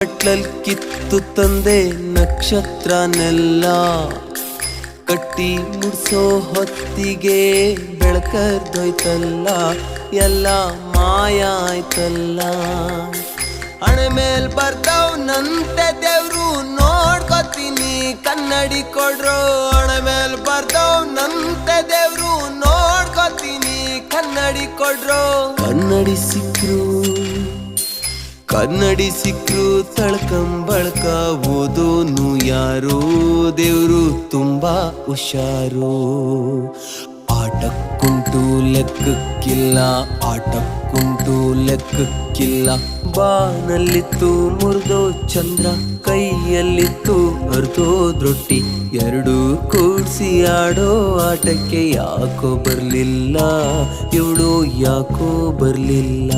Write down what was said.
ಕಟ್ಲಲ್ ಕಿತ್ತು ತಂದೆ ನಕ್ಷತ್ರನೆಲ್ಲ. ಕಟ್ಟಿ ಮುಡ್ಸೋ ಹೊತ್ತಿಗೆ ಬೆಳಕರ್ದೋಯ್ತಲ್ಲ ಎಲ್ಲ ಮಾಯ ಆಯ್ತಲ್ಲ. ಹಣೆ ಮೇಲ್ ಬರ್ತಾವ್ ನಂತೆ ದೇವ್ರು ನೋಡ್ಕೊತೀನಿ, ಕನ್ನಡಿ ಕೊಡ್ರು. ಹಣೆ ಮೇಲ್ ಬರ್ತಾವ್ ನಂತೆ ದೇವ್ರು ನೋಡ್ಕೋತೀನಿ, ಕನ್ನಡಿ ಕೊಡ್ರು. ಕನ್ನಡಿ ಸಿಕ್ರು. ಕನ್ನಡಿ ಸಿಕ್ರು ತಳ್ಕಂಬಳ್ಕ ಓದೋನು ಯಾರೋ ದೇವರು ತುಂಬಾ ಹುಷಾರು. ಆಟಕ್ಕುಂಟು ಲೆಕ್ಕಕ್ಕಿಲ್ಲ ಆಟಕ್ಕುಂಟು ಲೆಕ್ಕಕ್ಕಿಲ್ಲ. ಬಾನಲ್ಲಿತ್ತು ಮುರಿದೋ ಚಂದ್ರ, ಕೈಯಲ್ಲಿತ್ತು ಹರಿದೋದ್ರೊಟ್ಟಿ ಎರಡು ಕೂಡಿಸಿ ಆಡೋ ಆಟಕ್ಕೆ ಯಾಕೋ ಬರಲಿಲ್ಲ, ಇವಳು ಯಾಕೋ ಬರ್ಲಿಲ್ಲ.